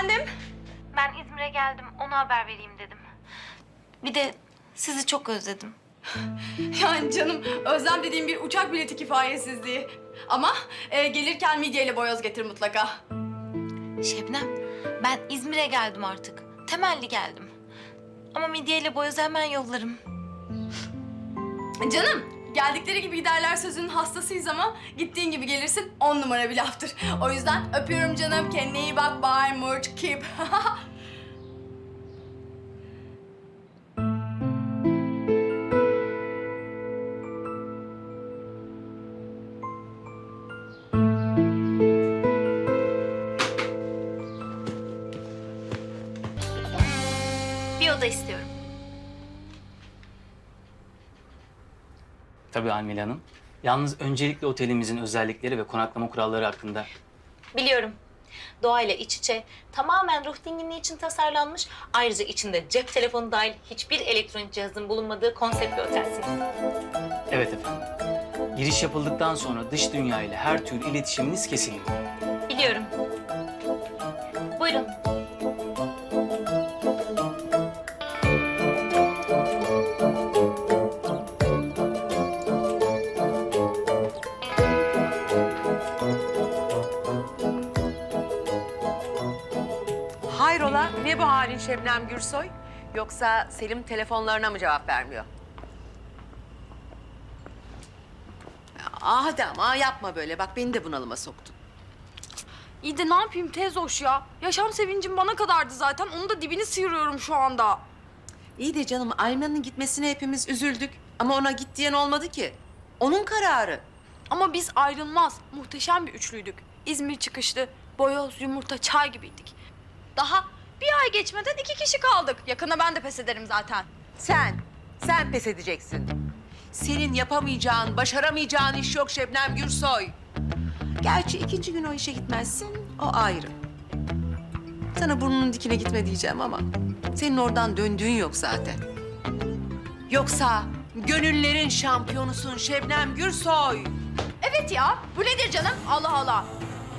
Efendim? Ben İzmir'e geldim. Ona haber vereyim dedim. Bir de sizi çok özledim. Yani canım özlem dediğim bir uçak bileti kifayetsizliği. Ama e, gelirken midyeyle boyoz getir mutlaka. Şebnem, ben İzmir'e geldim artık. Temelli geldim. Ama midyeyle boyozu hemen yollarım. Canım geldikleri gibi giderler sözünün hastasıyız ama gittiğin gibi gelirsin on numara bir laftır. O yüzden öpüyorum canım. Kendine iyi bak. Bye. Murch. Keep. Tabii Almila Hanım. Yalnız öncelikle otelimizin özellikleri ve konaklama kuralları hakkında Biliyorum. Doğayla iç içe, tamamen ruh dinginliği için tasarlanmış. Ayrıca içinde cep telefonu dahil hiçbir elektronik cihazın bulunmadığı konsept bir otelsiniz. Evet efendim. Giriş yapıldıktan sonra dış dünya ile her türlü iletişiminiz kesiliyor. Şebnem Gürsoy? Yoksa Selim telefonlarına mı cevap vermiyor? Hadi ama yapma böyle. Bak beni de bunalıma soktun. İyi de ne yapayım tez hoş ya. Yaşam sevincim bana kadardı zaten. Onu da dibini sıyırıyorum şu anda. İyi de canım Alman'ın gitmesine hepimiz üzüldük. Ama ona git diyen olmadı ki. Onun kararı. Ama biz ayrılmaz. Muhteşem bir üçlüydük. İzmir çıkışlı, boyoz, yumurta, çay gibiydik. Daha bir ay geçmeden iki kişi kaldık. Yakında ben de pes ederim zaten. Sen, sen pes edeceksin. Senin yapamayacağın, başaramayacağın iş yok Şebnem Gürsoy. Gerçi ikinci gün o işe gitmezsin, o ayrı. Sana burnunun dikine gitme diyeceğim ama senin oradan döndüğün yok zaten. Yoksa gönüllerin şampiyonusun Şebnem Gürsoy. Evet ya, bu nedir canım? Allah Allah.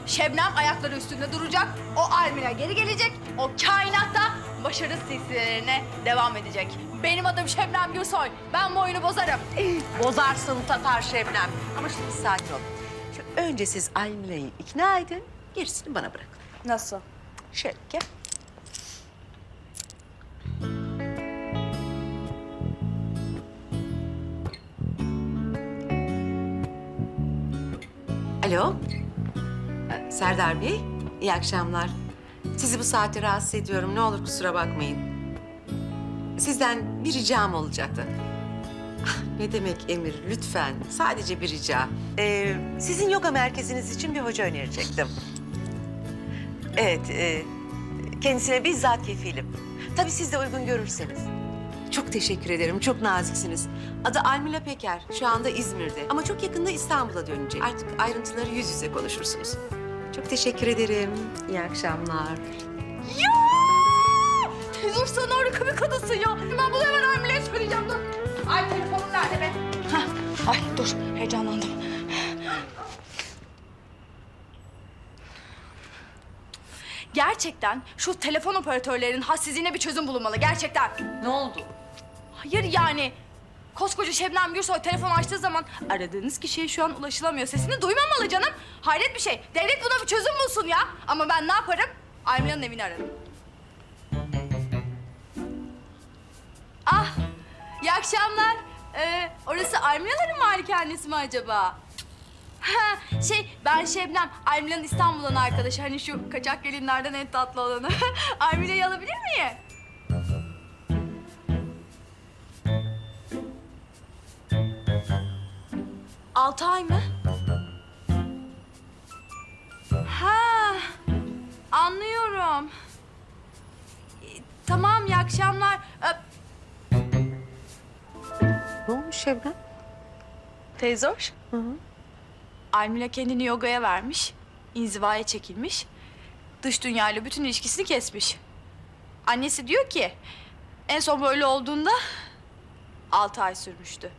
Şebnem ayakları üstünde duracak, o Almina geri gelecek, o kainatta başarı silsilelerine devam edecek. Benim adım Şebnem Gürsoy, ben bu oyunu bozarım. Bozarsın Tatar Şebnem. Ama şimdi sakin ol. Şu önce siz Almila'yı ikna edin, gerisini bana bırakın. Nasıl? Şöyle gel. Alo. Serdar Bey, iyi akşamlar. Sizi bu saatte rahatsız ediyorum. Ne olur kusura bakmayın. Sizden bir ricam olacaktı. Ah, Ne demek Emir, lütfen. Sadece bir rica. Ee, sizin yoga merkeziniz için bir hoca önerecektim. Evet, e, kendisine bizzat kefilim. Tabii siz de uygun görürseniz. Çok teşekkür ederim, çok naziksiniz. Adı Almila Peker, şu anda İzmir'de. Ama çok yakında İstanbul'a dönecek. Artık ayrıntıları yüz yüze konuşursunuz. Çok teşekkür ederim. İyi akşamlar. Ya! Teyzem sen harika bir kadınsın ya. Ben bunu hemen Almina'ya söyleyeceğim dur. Ay telefonum nerede be? Hah. Ay dur heyecanlandım. Gerçekten şu telefon operatörlerinin hassizliğine bir çözüm bulunmalı gerçekten. Ne oldu? Hayır yani koskoca Şebnem Gürsoy telefon açtığı zaman aradığınız kişiye şu an ulaşılamıyor. Sesini duymamalı canım. Hayret bir şey. Devlet buna bir çözüm bulsun ya. Ama ben ne yaparım? Almina'nın evini ararım. Ah, iyi akşamlar. Ee, orası Alminaların malikanesi mi acaba? Şey ben Şebnem, Almina'nın İstanbul'dan arkadaşı. Hani şu kaçak gelinlerden en tatlı olanı. Almina'yı alabilir miyim? Altı ay mı? Ha, anlıyorum. E, Tamam, iyi akşamlar. Öp. Ne olmuş Şebnem? Teyze hoş. Almila kendini yogaya vermiş. inzivaya çekilmiş. Dış dünyayla bütün ilişkisini kesmiş. Annesi diyor ki en son böyle olduğunda altı ay sürmüştü.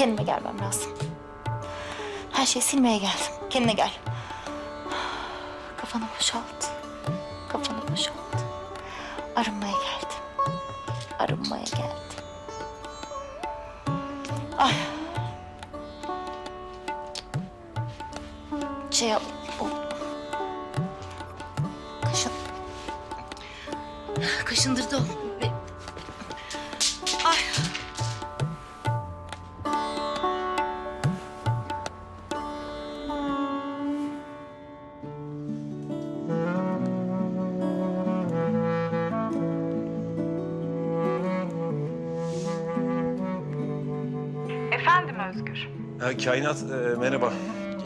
Biraz. Her şeyi silmeye geldim. Kendine gel. Kafanı boşalt. Kafanı boşalt. Arınmaya geldim. Arınmaya geldim. Ay. Şey. O... Kaşın. Kaşındırdı o. Ha, kainat e, merhaba.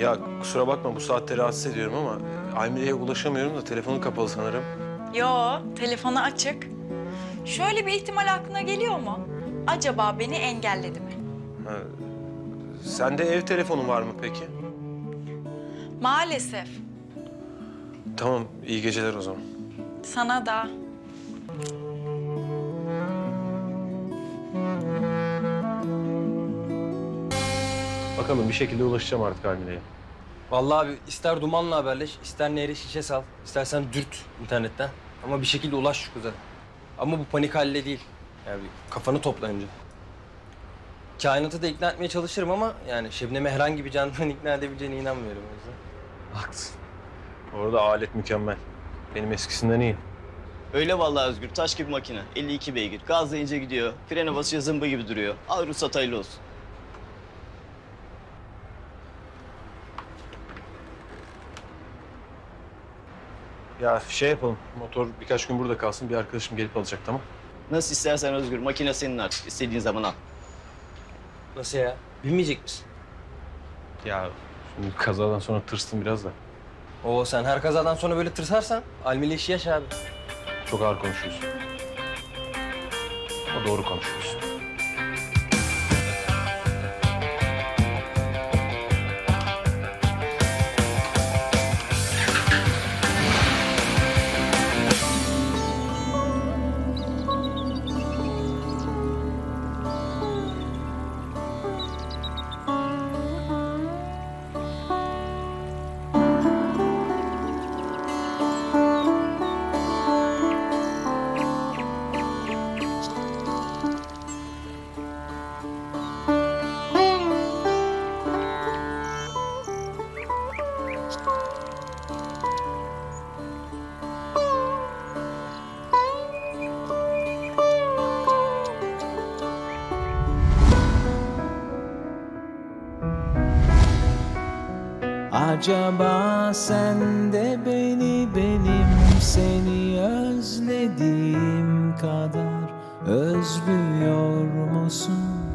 Ya kusura bakma bu saatte rahatsız ediyorum ama e, Aymile'ye ulaşamıyorum da telefonu kapalı sanırım. Yo, telefonu açık. Şöyle bir ihtimal aklına geliyor mu? Acaba beni engelledi mi? Ha, sende ev telefonu var mı peki? Maalesef. Tamam iyi geceler o zaman. Sana da. Bakalım bir şekilde ulaşacağım artık Aymile'ye. Vallahi abi ister dumanla haberleş, ister nehre şişe sal, istersen dürt internetten. Ama bir şekilde ulaş şu kıza. Ama bu panik halle değil. Yani bir kafanı topla önce. Kainatı da ikna etmeye çalışırım ama yani Şebnem'i herhangi bir candan ikna edebileceğine inanmıyorum o yüzden. Haklısın. Orada alet mükemmel. Benim eskisinden iyi. Öyle vallahi Özgür. Taş gibi makine. 52 beygir. Gazlayınca gidiyor. Frene basınca zımba gibi duruyor. Al ruhsat hayırlı olsun. Ya şey yapalım. Motor birkaç gün burada kalsın. Bir arkadaşım gelip alacak tamam. Nasıl istersen Özgür. Makine senin artık. İstediğin zaman al. Nasıl ya? Bilmeyecek misin? Ya şimdi kazadan sonra tırstım biraz da. Oo sen her kazadan sonra böyle tırsarsan almili işi yaş abi. Çok ağır konuşuyorsun. O doğru konuşuyorsun. Acaba sen de beni benim seni özlediğim kadar özlüyor musun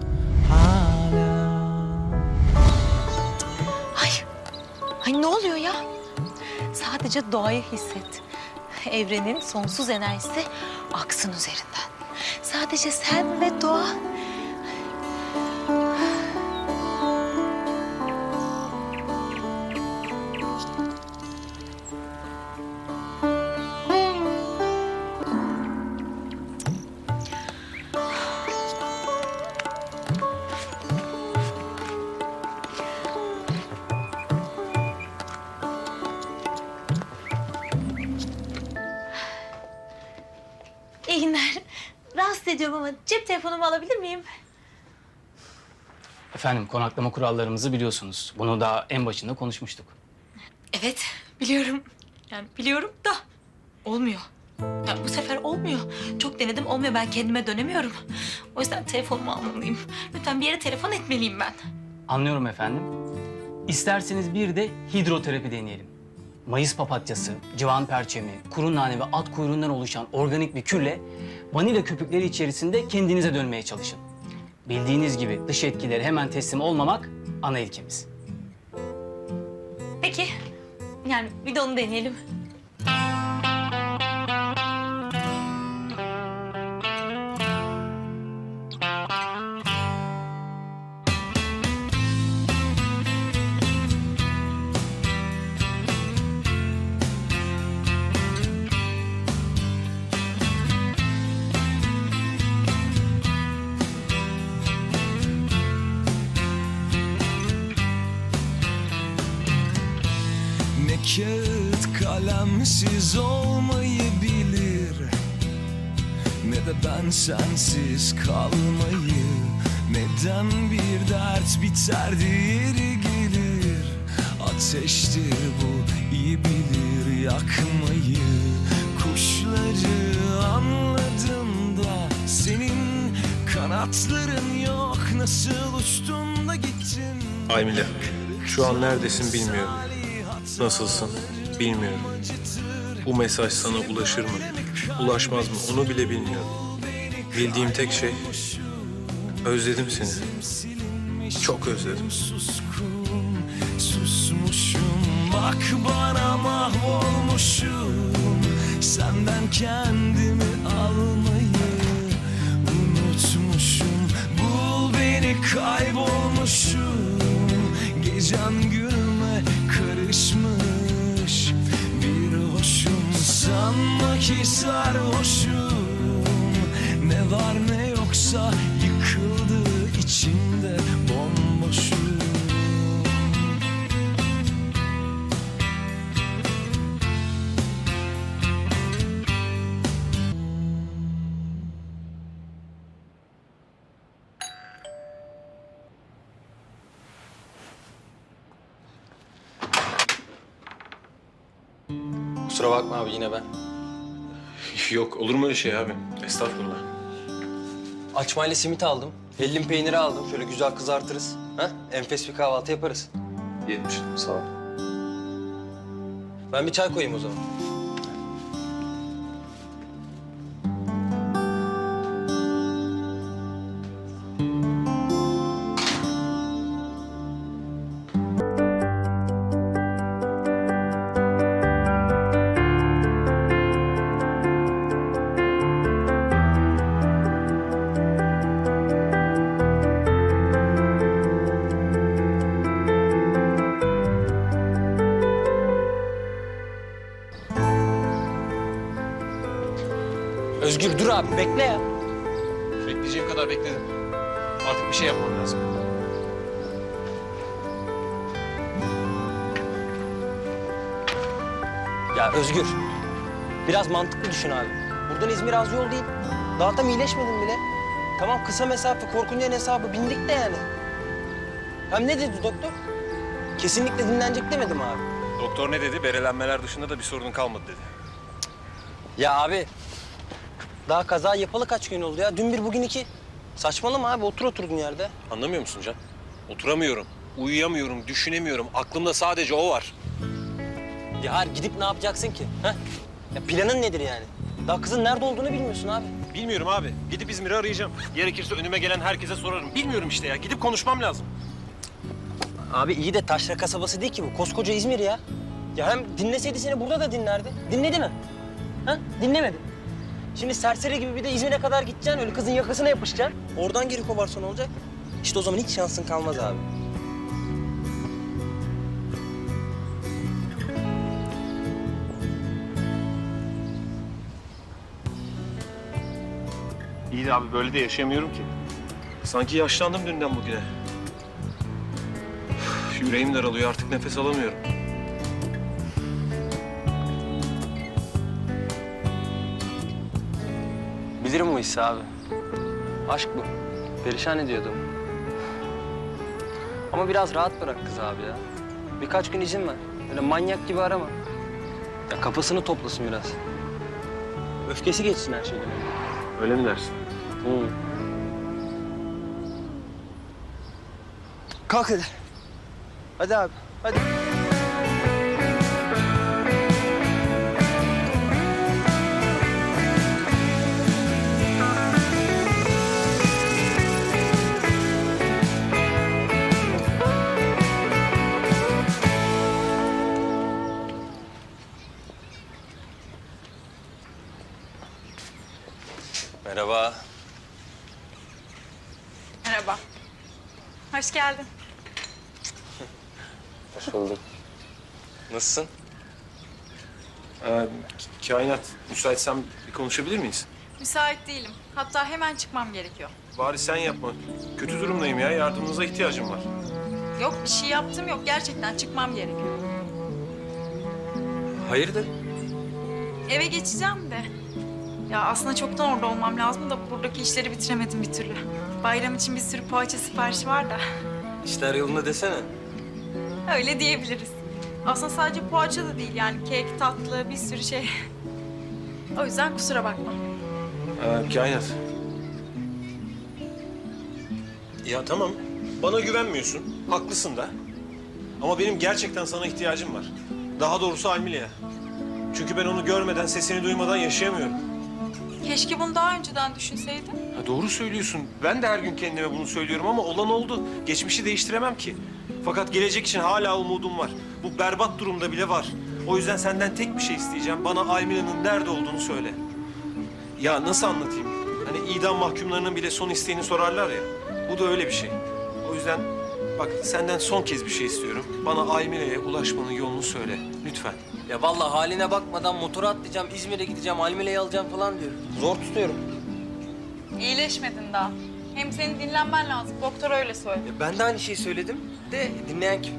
hala? Ay. Ay ne oluyor ya? Sadece doğayı hisset. Evrenin sonsuz enerjisi aksın üzerinden. Sadece sen ve doğa. Rahatsız ediyorum ama cep telefonumu alabilir miyim? Efendim konaklama kurallarımızı biliyorsunuz. Bunu daha en başında konuşmuştuk. Evet, biliyorum. Yani biliyorum da olmuyor. Ya bu sefer olmuyor. Çok denedim olmuyor. Ben kendime dönemiyorum. O yüzden telefonumu almalıyım. Lütfen bir yere telefon etmeliyim ben. Anlıyorum efendim. İsterseniz bir de hidroterapi deneyelim. Mayıs papatyası, civan perçemi, kuru nane ve at kuyruğundan oluşan organik bir külle vanilya köpükleri içerisinde kendinize dönmeye çalışın. Bildiğiniz gibi dış etkilere hemen teslim olmamak ana ilkemiz. Peki. Yani bir de onu deneyelim. Kağıt kalemsiz olmayı bilir Ne de ben sensiz kalmayı Neden bir dert biter diğeri gelir. Ateştir bu iyi bilir yakmayı. Kuşları anladım da Senin kanatların yok. Nasıl uçtun da gittin? Aymile, şu an neredesin bilmiyorum. Nasılsın bilmiyorum. Bu mesaj sana ulaşır mı? Ulaşmaz mı? Onu bile bilmiyorum. Bildiğim tek şey özledim seni. Çok özledim. Susmuşum Bak bana mahvolmuşum Senden kendimi almayı unutmuşum Bul beni kaybolmuşum Gecem günüme karışmış Bir hoşum sanma ki sarhoşum. Ne var ne yoksa bakma abi yine ben. Yok olur mu öyle şey abi? Estağfurullah. Açmayla simit aldım. Hellim peyniri aldım. Şöyle güzel kızartırız. Ha? Enfes bir kahvaltı yaparız. Yetmiştim sağ ol. Ben bir çay koyayım o zaman. Abi bekle ya. Bekleyeceğim kadar bekledim. Artık bir şey yapmam lazım. Ya Özgür. Biraz mantıklı düşün abi. Buradan İzmir az yol değil. Daha tam iyileşmedin bile. Tamam kısa mesafe korkunca hesabı bindik de yani. Hem ne dedi doktor? Kesinlikle dinlenecek demedim abi. Doktor ne dedi? Berelenmeler dışında da bir sorunun kalmadı dedi. Ya abi. Daha kaza yapalı kaç gün oldu ya? Dün bir bugün iki. Saçmalama abi otur oturdun yerde. Anlamıyor musun Can? Oturamıyorum, uyuyamıyorum, düşünemiyorum. Aklımda sadece o var. Ya hayır, gidip ne yapacaksın ki? Ha? Ya planın nedir yani? Daha kızın nerede olduğunu bilmiyorsun abi. Bilmiyorum abi. Gidip İzmir'i arayacağım. Gerekirse önüme gelen herkese sorarım. Bilmiyorum işte ya. Gidip konuşmam lazım. Abi iyi de taşra kasabası değil ki bu. Koskoca İzmir ya. Ya hem dinleseydi seni burada da dinlerdi. Dinledi mi? Ha? Dinlemedi. Şimdi serseri gibi bir de İzmir'e kadar gideceksin. Öyle kızın yakasına yapışacaksın. Oradan geri kovarsan olacak. İşte o zaman hiç şansın kalmaz abi. İyi de abi böyle de yaşayamıyorum ki. Sanki yaşlandım dünden bugüne. Üf, Yüreğim daralıyor artık nefes alamıyorum. Bilirim bu hissi abi. Aşk bu. Perişan ediyordum. Ama biraz rahat bırak kız abi ya. Birkaç gün izin ver. Öyle manyak gibi arama. Ya kafasını toplasın biraz. Öfkesi geçsin her şeyden. Öyle mi dersin? Hı. Kalk hadi. Hadi abi, hadi. Müsaitsem bir konuşabilir miyiz? Müsait değilim. Hatta hemen çıkmam gerekiyor. Bari sen yapma. Kötü durumdayım ya. Yardımınıza ihtiyacım var. Yok bir şey yaptım yok. Gerçekten çıkmam gerekiyor. Hayırdır? Eve geçeceğim de. Ya aslında çoktan orada olmam lazım da buradaki işleri bitiremedim bir türlü. Bayram için bir sürü poğaça siparişi var da. İşler yolunda desene. Öyle diyebiliriz. Aslında sadece poğaça da değil yani kek, tatlı, bir sürü şey. O yüzden kusura bakma. Ee, kainat. Ya tamam. Bana güvenmiyorsun. Haklısın da. Ama benim gerçekten sana ihtiyacım var. Daha doğrusu Almile'ye. Çünkü ben onu görmeden, sesini duymadan yaşayamıyorum. Keşke bunu daha önceden düşünseydin. Ha, doğru söylüyorsun. Ben de her gün kendime bunu söylüyorum ama olan oldu. Geçmişi değiştiremem ki. Fakat gelecek için hala umudum var. Bu berbat durumda bile var. O yüzden senden tek bir şey isteyeceğim. Bana Almila'nın nerede olduğunu söyle. Ya nasıl anlatayım? Hani idam mahkumlarının bile son isteğini sorarlar ya. Bu da öyle bir şey. O yüzden bak senden son kez bir şey istiyorum. Bana Almila'ya ulaşmanın yolunu söyle. Lütfen. Ya vallahi haline bakmadan motora atlayacağım, İzmir'e gideceğim, Almile'yi alacağım falan diyor. Zor tutuyorum. İyileşmedin daha. Hem senin dinlenmen lazım. Doktor öyle söyledi. Ya ben de aynı şeyi söyledim de dinleyen kim?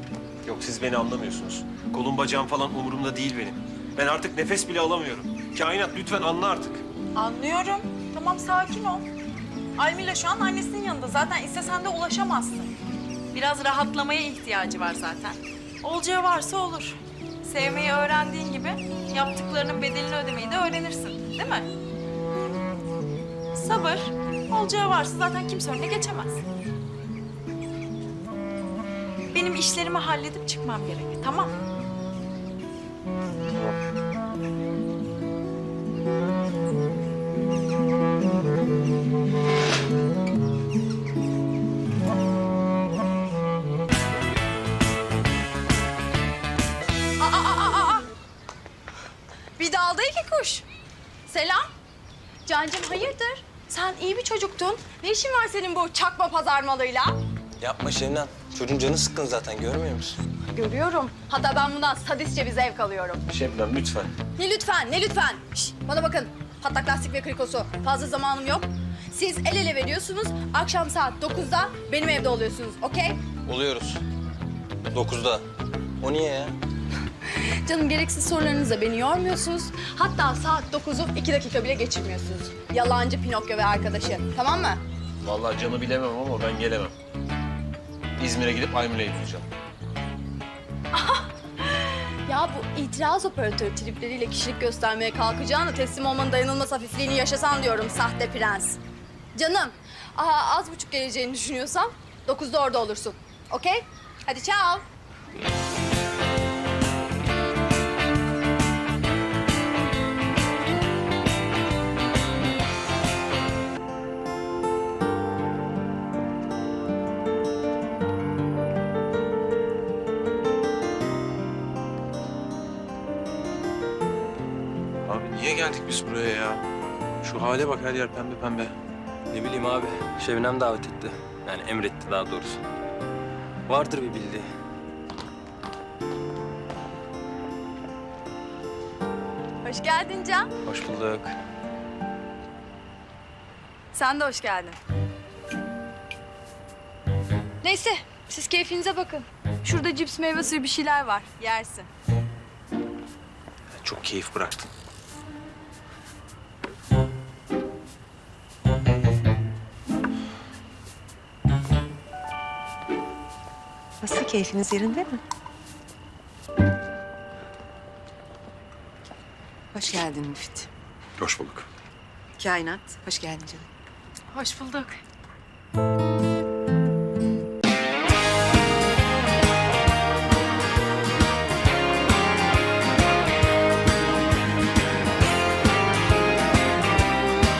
Yok siz beni anlamıyorsunuz. Kolum bacağım falan umurumda değil benim. Ben artık nefes bile alamıyorum. Kainat lütfen anla artık. Anlıyorum. Tamam sakin ol. Almila şu an annesinin yanında. Zaten istesen de ulaşamazsın. Biraz rahatlamaya ihtiyacı var zaten. Olacağı varsa olur. Sevmeyi öğrendiğin gibi yaptıklarının bedelini ödemeyi de öğrenirsin. Değil mi? Sabır. Olacağı varsa zaten kimse önüne geçemez. Benim işlerimi halledip çıkmam gerek. Tamam. Bir dalda iki kuş. Selam. Cancım hayırdır? Sen iyi bir çocuktun. Ne işin var senin bu çakma pazarmalıyla? Yapma Şebnem. Çocuğun canı sıkkın zaten görmüyor musun? Görüyorum. Hatta ben bundan sadistçe bir zevk alıyorum. Şebnem lütfen. Ne lütfen, ne lütfen. Şş, bana bakın. Patlak lastik ve krikosu. Fazla zamanım yok. Siz el ele veriyorsunuz. Akşam saat 9'da benim evde oluyorsunuz. Okey? Oluyoruz. Dokuzda. O niye ya? Canım gereksiz sorularınızla beni yormuyorsunuz. Hatta saat 9'u iki dakika bile geçirmiyorsunuz. Yalancı Pinokyo ve arkadaşı. Tamam mı? Vallahi canı bilemem ama ben gelemem. İzmir'e gidip Almile'yi bulacağım. Ya bu itiraz operatör tripleriyle kişilik göstermeye kalkacağına teslim olmanın dayanılmaz hafifliğini yaşasan diyorum sahte prens. Canım, aha, az buçuk geleceğini düşünüyorsam dokuzda orada olursun. Okey? Hadi ciao. Geldik biz buraya ya? Şu hale bak her yer pembe pembe. Ne bileyim abi. Şebnem davet etti. Yani emretti daha doğrusu. Vardır bir bildiği. Hoş geldin Can. Hoş bulduk. Sen de hoş geldin. Neyse, siz keyfinize bakın. Şurada cips meyve suyu bir şeyler var. Yersin. Çok keyif bıraktın. Nasıl keyfiniz yerinde mi? Hoş geldin Müfit. Hoş bulduk. Kainat, hoş geldin canım. Hoş bulduk.